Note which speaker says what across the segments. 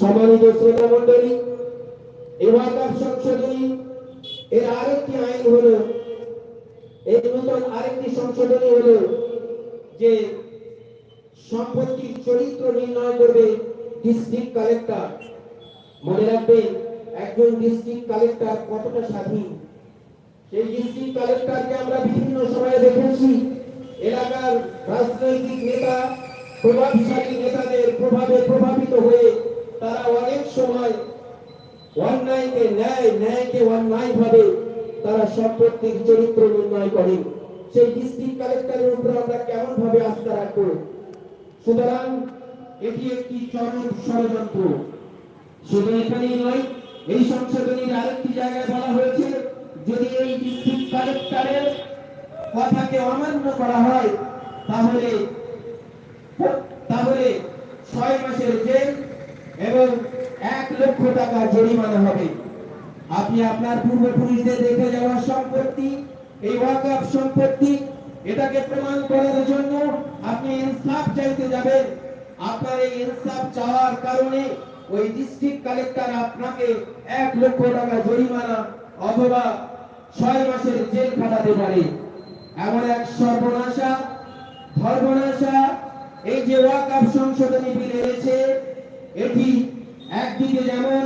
Speaker 1: সম্মানিত শ্রোতা মন্ডলী এই ওয়াকাফ সংশোধনী। এর আরেকটি আইন হলো এই নতুন আরেকটি সংশোধনী হলো যে সম্পত্তির চরিত্র নির্ণয় করবে ডিস্ট্রিক্ট কালেক্টর মনে রাখবেন, একজন ডিস্ট্রিক্ট কালেক্টর কতটা স্বাধীন? সেই ডিস্ট্রিক্ট কালেক্টরকে আমরা বিভিন্ন সময়ে দেখেছি। এলাকার রাজনৈতিক নেতা, প্রভাবশালী নেতাদের প্রভাবে প্রভাবিত হয়ে তারা অনেক সময় অন্যায়কে ন্যায়, ন্যায়কে অন্যায় ভাবে তারা সম্পত্তির চরিত্র নির্ণয় করে। সেই ডিস্ট্রিক্ট কালেক্টরের আমরা কেমন ভাবে আস্থা রাখব? সুতরাং এটি একটি চরম ষড়যন্ত্র। শুধু এখানেই নয়, এই সংশোধনীর আরেকটি জায়গায় বলা হয়েছে, যদি এই ডিস্ট্রিক্ট কালেক্টরের কথাকে অমান্য করা হয়, তাহলে তাহলে ছয় মাসের জেল এবং এক লক্ষ টাকা জরিমানা হবে। আপনি আপনার পূর্বপুরুষদের রেখে যাওয়া সম্পত্তি, এই ওয়াকফ সম্পত্তি, এটাকে প্রমাণ করার জন্য আপনি ইনসাফ চাইতে যাবেন। আপনার এই ইনসাফ চাওয়ার কারণে ওই ডিস্ট্রিক্ট কালেক্টর আপনাকে এক লক্ষ টাকা জরিমানা অথবা ছয় মাসের জেল খাটাতে পারে। এমন এক সর্বনাশা, ধর্মনাশা, এই যে ওয়াকফ সংশোধনী বিল এনেছে এটি একদিকে যেমন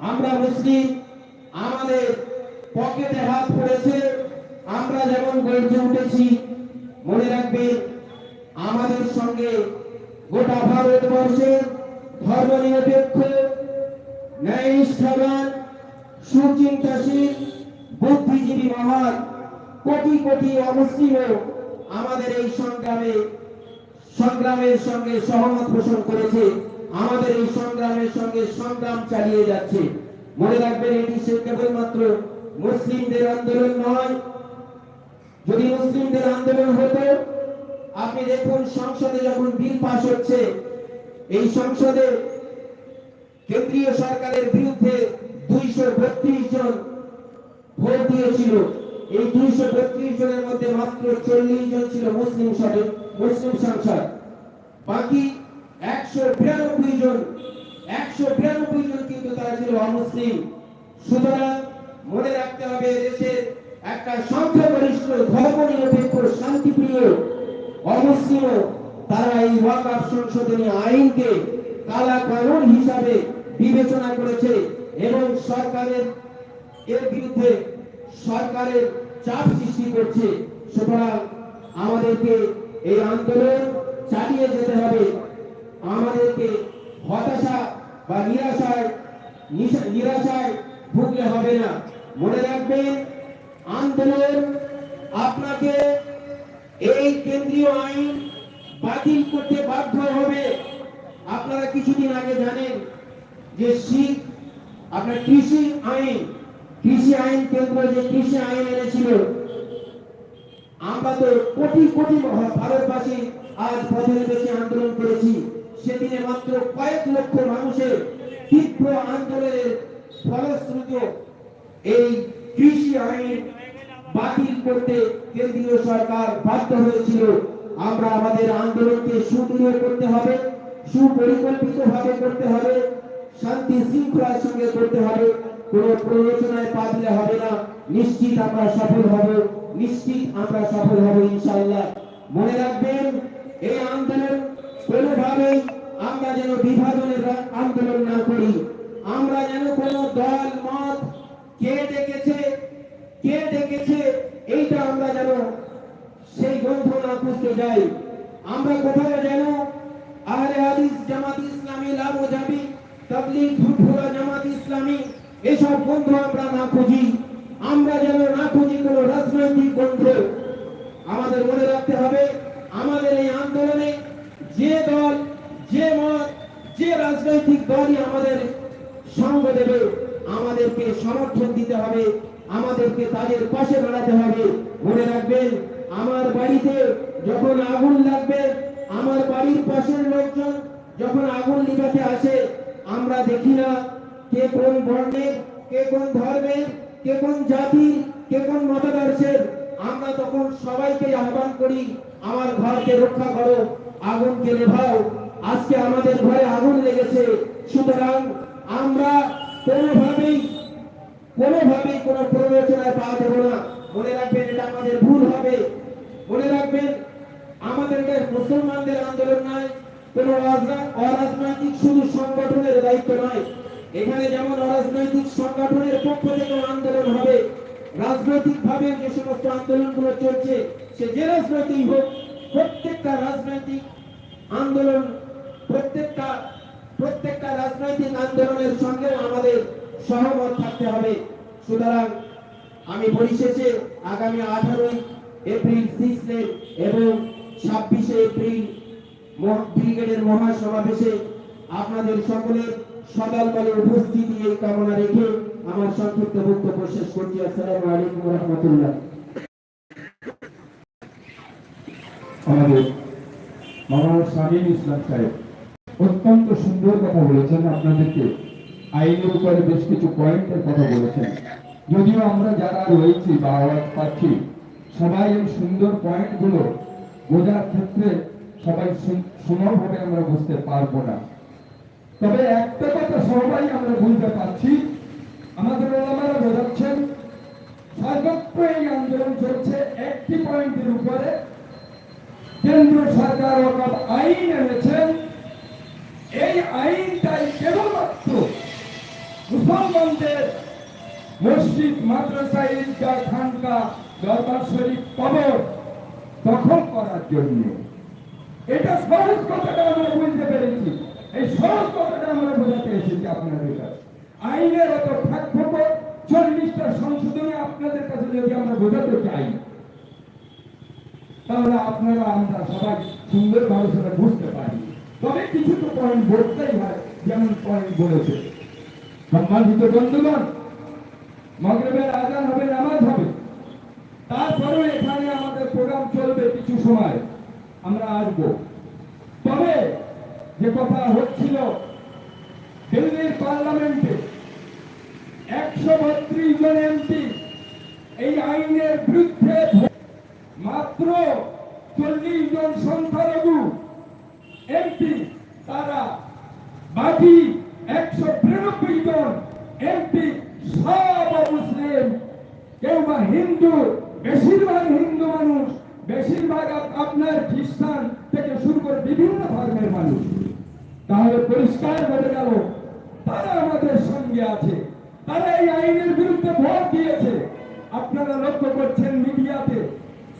Speaker 1: আমরা মুসলিম আমাদের পকেটে হাত পড়েছে, আমরা যেমন গর্জে উঠেছি, মনে রাখবেন আমাদের সঙ্গে গোটা ভারতবর্ষের ধর্ম নিরপেক্ষ ন্যায়নিষ্ঠাবান, সুচিন্তাশীল, বুদ্ধিজীবী মহান, কোটি কোটি অমুসলিমও আমাদের এই সংগ্রামে সংগ্রামের সঙ্গে সহমত পোষণ করেছে। আমাদের এই সংগ্রামের সঙ্গে সংগ্রাম চালিয়ে যাচ্ছে। মনে রাখবেন, এটি সে কেবলমাত্র মুসলিমদের আন্দোলন নয়। যদি মুসলিমদের আন্দোলন হতো, আপনি দেখুন, সংসদে যখন বিল পাশ হচ্ছে, এই সংসদে কেন্দ্রীয় সরকারের বিরুদ্ধে দুইশো বত্রিশ জন ভোট দিয়েছিল। এই দুইশো বত্রিশ জনের মধ্যে মাত্র চল্লিশ জন ছিল মুসলিম সদস্য। মুসলিম সংসদ। বাকি একশো বিরানব্বই জন, একশো বিরানব্বই জন কিন্তু তারা ছিল অমুসলিম। সুতরাং মনে রাখতে হবে দেশের একটা সংখ্যাগরিষ্ঠ ধর্ম নিরপেক্ষ শান্তিপ্রিয় অমুসলিম তারা এই ওয়াকফ সংশোধনী আইনকে কালা কানুন হিসাবে বিবেচনা করেছে এবং সরকারের, এর বিরুদ্ধে সরকারের চাপ সৃষ্টি করছে। সুতরাং আমাদেরকে এই আন্দোলন চালিয়ে যেতে হবে। আমাদেরকে হতাশা বা নিরাশায় নিরাশায় ভুগলে হবে না। মনে রাখবেন, আন্দোলন আপনাকে এই কেন্দ্রীয় আইন বাতিল করতে বাধ্য হবে। আপনারা কিছুদিন আগে জানেন যে শিখ আপনার কৃষি আইন কৃষি আইন কেন্দ্র যে কৃষি আইন এনেছিল আমরা তো কোটি কোটি ভারতবাসী আজ পথে বেশি আন্দোলন করেছি। সেদিনে মাত্র কয়েক লক্ষ মানুষের তীব্র আন্দোলনের ফলশ্রুত এই কৃষি আইন বাতিল করতে কেন্দ্রীয় সরকার বাধ্য হয়েছিল। আমরা আমাদের আন্দোলনকে সুদৃঢ় করতে হবে সুপরিকল্পিত ভাবে করতে হবে, শান্তি শৃঙ্খলার সঙ্গে করতে হবে। কোন প্ররোচনায় পা হবে না, নিশ্চিত আমরা সফল হব। নিশ্চিত আমরা সফল হব ইনশাআল্লাহ। মনে রাখবেন, এই আন্দোলন কোনোভাবেই আমরা যেন বিভাজনের আন্দোলন না করি। আমরা যেন কোনো দল, মত, কে ডেকেছে কে ডেকেছে, এইটা আমরা যেন সেই গ্রন্থ না খুঁজতে যাই। আমরা কোথাও যেন আহলে হাদিস, জামাত ইসলামী লাভো যাবি তাবলিগ ফুটফুরা জামাত ইসলামী, এসব গ্রন্থ আমরা না খুঁজি। আমরা যেন না খুঁজি কোনো রাজনৈতিক গ্রন্থ আমাদের মনে রাখতে হবে, আমাদের এই আন্দোলনে যে দল, যে মত, যে রাজনৈতিক দলই আমাদের সঙ্গ দেবে, আমাদেরকে সমর্থন দিতে হবে, আমাদেরকে তাদের পাশে দাঁড়াতে হবে। মনে রাখবেন, আমার বাড়িতে যখন আগুন লাগবে, আমার বাড়ির পাশের লোকজন যখন আগুন নিভাতে আসে, আমরা দেখি না কে কোন বর্ণের, কে কোন ধর্মের কে কোন জাতির কে কোন মতাদর্শের, আমরা তখন সবাইকে আহ্বান করি, আমার ঘরকে রক্ষা করো, আগুনকে নেভাও। আজকে আমাদের ঘরে আগুন লেগেছে। সুতরাং আমরা কোনোভাবেই কোনোভাবেই কোনো প্ররোচনায় পা দেব না। মনে রাখবেন এটা আমাদের ভুল হবে। মনে রাখবেন আমাদের মুসলমানদের আন্দোলন নয়, কোনো অরাজনা- অরাজনৈতিক শুধু সংগঠনের দায়িত্ব নয়। এখানে যেমন অরাজনৈতিক সংগঠনের পক্ষ থেকে আন্দোলন হবে রাজনৈতিক ভাবে যে সমস্ত আন্দোলনগুলো চলছে, সে যে রাজনৈতিক হোক, প্রত্যেকটা রাজনৈতিক আন্দোলন, প্রত্যেকটা প্রত্যেকটা রাজনৈতিক আন্দোলনের সঙ্গে আমাদের সহমত থাকতে হবে। সুতরাং আমি পরিশেষে আগামী আঠারোই এপ্রিল সিক্সে এবং ছাব্বিশে এপ্রিল ব্রিগেডের মহাসমাবেশে আপনাদের সকলের বলে উপস্থিতি এই কামনা রেখে আমার সংক্ষিপ্ত বক্তব্য শেষ করছি। আসসালামু আলাইকুম রহমতুল্লাহ।
Speaker 2: আমাদের ইসলাম সাহেব অত্যন্ত সুন্দর কথা বলেছেন। আপনাদেরকে আইনের উপরে বেশ কিছু পয়েন্টের কথা বলেছেন। যদিও আমরা যারা রয়েছি বা আওয়াজ পাচ্ছি, সবাই এই সুন্দর পয়েন্টগুলো বোঝার ক্ষেত্রে সবাই সুন্দরভাবে আমরা বুঝতে পারব না। তবে একটা কথা সবাই আমরা বুঝতে পারছি। আমাদের ওলামারা বোঝাচ্ছেন, সর্বত্র এই আন্দোলন চলছে একটি পয়েন্টের উপরে। কেন্দ্র সরকার অর্থাৎ আইন এনেছেন। এই আইনটাই কেবলমাত্র মুসলমানদের মসজিদ, মাদ্রাসা, ঈদগাহ, খানকা, দরবার শরীফ, কবর দখল করার জন্য। এটা সহজ কথাটা আমরা বুঝতে পেরেছি। এই সহজ কথাটা আমরা বোঝাতে এসেছি আপনাদের কাছে। আইনের অত ঠাক চল্লিশটা সংশোধনী আপনাদের কাছে যদি আমরা বোঝাতে চাই, তাহলে আপনারা আমরা সবাই সুন্দরভাবে সেটা বুঝতে পারি। তবে কিছু তো পয়েন্ট বলতেই হয়, যেমন পয়েন্ট বলেছে। সম্মানিত বন্ধুগণ, মগরবের আজান হবে, নামাজ হবে। তারপরেও এখানে আমাদের প্রোগ্রাম চলবে কিছু সময়। আমরা আসব। তবে যে কথা হচ্ছিল দিল্লির পার্লামেন্টে। একশো বত্রিশ জন এমপি এই আইনের বিরুদ্ধে মাত্র চল্লিশ জন সংখ্যালঘু এমপি, তারা বাকি একশো বিরানব্বই জন এমপি সব মুসলিম কেউ বা হিন্দু, বেশিরভাগ হিন্দু মানুষ, বেশিরভাগ আপনার খ্রিস্টান থেকে শুরু করে বিভিন্ন ধর্মের মানুষ। তাহলে পরিষ্কার হয়ে গেল, তারা আমাদের সঙ্গে আছে, তারা এই আইনের বিরুদ্ধে ভোট দিয়েছে। আপনারা লক্ষ্য করছেন মিডিয়াতে,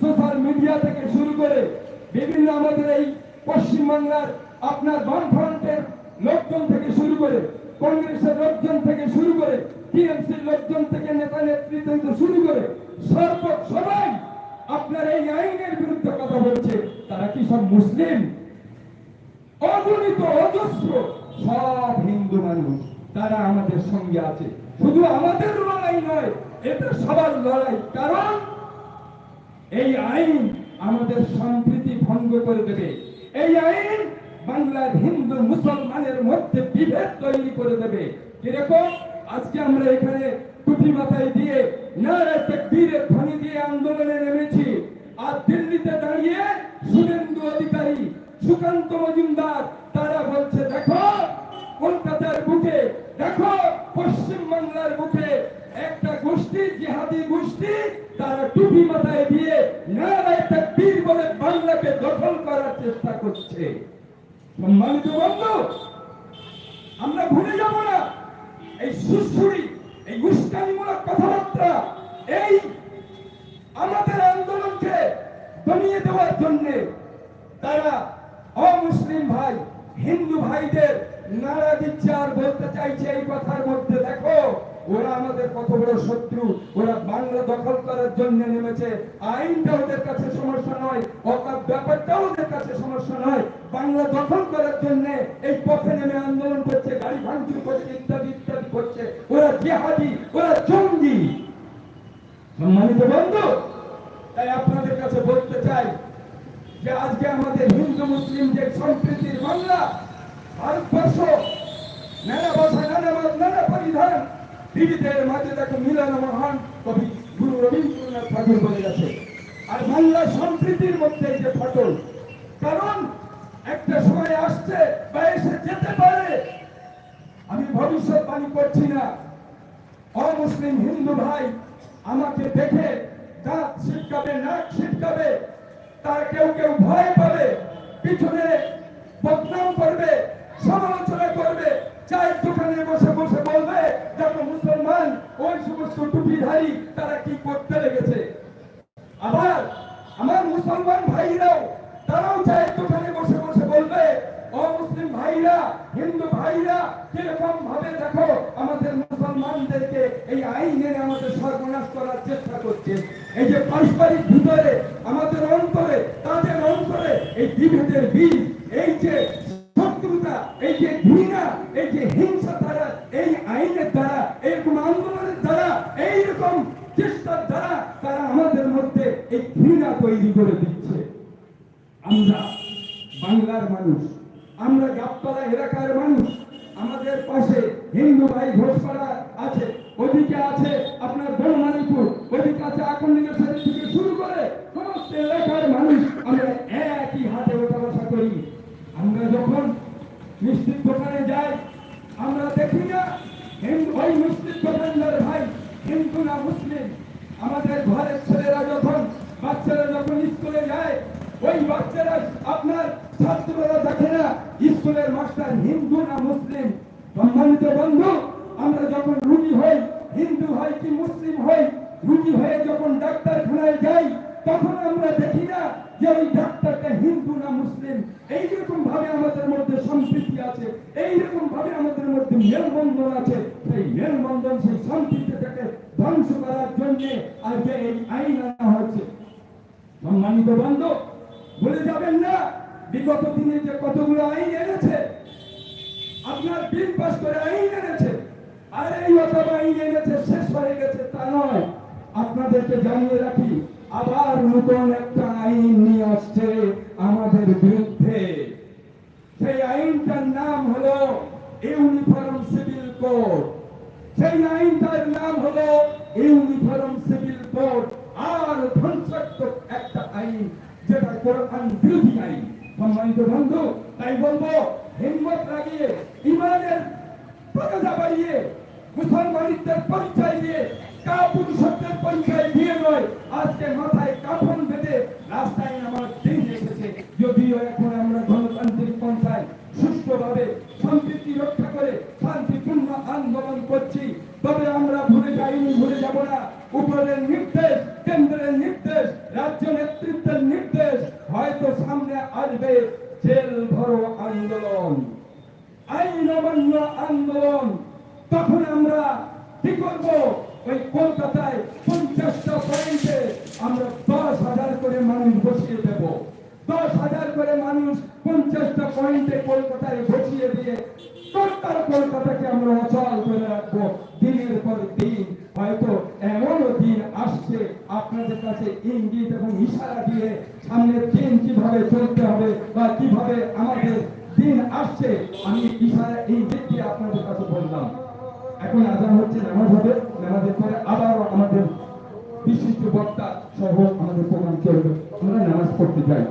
Speaker 2: সোশ্যাল মিডিয়া থেকে শুরু করে বিভিন্ন আমাদের এই পশ্চিমবাংলার আপনার বামফ্রন্টের লোকজন থেকে শুরু করে, কংগ্রেসের লোকজন থেকে শুরু করে, টিএমসির লোকজন থেকে নেতা নেতৃত্ব থেকে শুরু করে সর্ব সবাই আপনার এই আইনের বিরুদ্ধে কথা বলছে। তারা কি সব মুসলিম? অগণিত অজস্র সব হিন্দু মানুষ, তারা আমাদের সঙ্গে আছে। শুধু আমাদের লড়াই নয়, এটা সবার লড়াই। কারণ এই আইন আমাদের সম্প্রীতি ভঙ্গ করে দেবে। এই আইন বাংলার হিন্দু মুসলমানের মধ্যে বিভেদ তৈরি করে দেবে। কীরকম? আজকে আমরা এখানে টুপি মাথায় দিয়ে নারায় তাকবীরের ধ্বনি দিয়ে আন্দোলনে নেমেছি। আর দিল্লিতে দাঁড়িয়ে শুভেন্দু অধিকারী সুকান্ত মজুমদার, তারা বলছে, দেখো, কলকাতার বুকে, দেখো, পশ্চিম বাংলার বুকে একটা গোষ্ঠী, জিহাদি গোষ্ঠী, তারা টুপি মাথায় দিয়ে নারায় তাকবীর বলে বাংলাকে দখল করার চেষ্টা করছে। সম্মানিত বন্ধু, আমরা ভুলে যাব না। এই সুশ্রুড়ি এই উস্কানিমূলক কথাবার্তা জেহাদি ওরা জঙ্গি। সম্মানিত বন্ধু, তাই আপনাদের কাছে বলতে চাই যে আজকে আমাদের হিন্দু মুসলিম যে সম্প্রীতির বাংলা, ভারতবর্ষ, নানা ভাষা, নানা মত, নানা পরিধান দিদিদের মাঝে তাকে মিলন মহান কবি গুরু রবীন্দ্রনাথ ঠাকুর বলে গেছে। আর বাংলা সম্প্রীতির মধ্যে যে ফটল, কারণ একটা সময় আসছে বা এসে যেতে পারে, আমি ভবিষ্যৎ বাণী করছি না। মুসলিম হিন্দু ভাই আমাকে দেখে দাঁত ছিটকাবে নাক ছিটকাবে, তার কেউ কেউ ভয় পাবে, পিছনে বদনাম করবে, সমালোচনা করবে চায়ের দোকানে বসে বসে বলবে, দেখো মুসলমান, ওই সমস্ত টুপিধারী তারা কি করতে লেগেছে? আবার আমার মুসলমান ভাইরাও, তারাও চায়ের দোকানে বসে বসে বলবে, অমুসলিম ভাইরা, হিন্দু ভাইরা, কীরকম ভাবে দেখো এই আইন এনে আমাদের সর্বনাশ করার চেষ্টা করছে। এই যে পারস্পরিক ভিতরে আমাদের অন্তরে, তাদের অন্তরে এই বিভেদের বীজ, এই যে শত্রুতা, এই যে ঘৃণা, এই যে হিংসা দ্বারা এই আইনের দ্বারা, এরকম আন্দোলনের দ্বারা, এইরকম চেষ্টার দ্বারা তারা আমাদের মধ্যে এই ঘৃণা তৈরি করে দিচ্ছে। আমরা বাংলার মানুষ, আমরা গাবতলা এলাকার মানুষ, আমাদের পাশে হিন্দু ভাই ঘোষপাড়া আছে ওদিকে আছে আপনার বনমালীপুর, ওইদিকে আছে আকন্দিকের সাথে থেকে শুরু করে সমস্ত এলাকার মানুষ। আমরা একই হাতে ওঠা বসা করি। আমরা যখন মিষ্টির দোকানে যাই, আমরা দেখি না ভাই মিষ্টির দোকানদার ভাই হিন্দু না মুসলিম। আমাদের ঘরের ছেলেরা যখন, বাচ্চারা যখন স্কুলে যায়, ওই বাচ্চারা আপনার ছাত্ররা দেখে না, স্কুলের মাস্টার হিন্দু না মুসলিম। সম্মানিত বন্ধু আমরা যখন রুগী হই, হিন্দু হয় কি মুসলিম হই, রুগী হয়ে যখন ডাক্তারখানায় যাই, তখন আমরা দেখি না যে ওই ডাক্তারটা হিন্দু না মুসলিম। এইরকম ভাবে আমাদের মধ্যে সম্প্রীতি আছে এইরকম ভাবে আমাদের মধ্যে মেলবন্ধন আছে। সেই মেলবন্ধন, সেই সম্প্রীতিটাকে ধ্বংস করার জন্য আজকে এই আইন আনা হয়েছে। সম্মানিত বন্ধু, ভুলে যাবেন না, বিগত দিনে যে কতগুলো আইন এনেছে, আপনার বিল পাস করে আইন এনেছে শেষ হয়ে গেছে তা নয়। আপনাদেরকে জানিয়ে রাখি আবার নতুন একটা আইন নিয়ে আসছে আমাদের বিরুদ্ধে সেই আইনটার নাম হলো ইউনিফর্ম সিভিল কোড সেই আইনটার নাম হলো ইউনিফর্ম সিভিল কোড আর ধ্বংসাত্মক একটা আইন যেটা কোরআন বিরোধী আইন সম্মানিত বন্ধু তাই বলব হিম্মত লাগিয়ে ইমানের পতাকা বাড়িয়ে মুসলমানিত্বের পরিচয় দিয়ে কাপুরুষত্বের পরিচয় দিয়ে নয়। আজকে মাথায় কাফন বেঁধে রাস্তায় আমার দিন এসেছে। যদিও এখন আমরা গণতান্ত্রিক পন্থায় সুষ্ঠুভাবে সম্প্রীতি রক্ষা করে শান্তিপূর্ণ আন্দোলন করছি, তবে আমরা ভুলে যাইনি, ভুলে যাব না। উপরের নির্দেশ, কেন্দ্রের নির্দেশ, রাজ্য নেতৃত্বের নির্দেশ, হয়তো সামনে আসবে জেল ভরো আন্দোলন। আইন অমান্য আন্দোলন। তখন আমরা কি করব? ওই কলকাতায় পঞ্চাশটা পয়েন্টে আমরা দশ হাজার করে মানুষ বসিয়ে দেব। দশ হাজার করে মানুষ পঞ্চাশটা পয়েন্টে কলকাতায় বসিয়ে দিয়ে টোটাল কলকাতাকে আমরা অচল করে রাখব। দিনের পর দিন, হয়তো এমনও দিন আসছে আপনাদের কাছে ইঙ্গিত এবং ইশারা দিয়ে সামনের দিন কীভাবে চলতে হবে বা কীভাবে আমাদের দিন আসছে, আমি ইশারা, ইঙ্গিত দিয়ে আপনাদের কাছে বললাম। এখন আজান হচ্ছে নামাজ হবে। নামাজের পরে আবারও আমাদের বিশিষ্ট বক্তা সহ আমাদের প্রোগ্রাম চলবে আমরা নামাজ পড়তে যাই।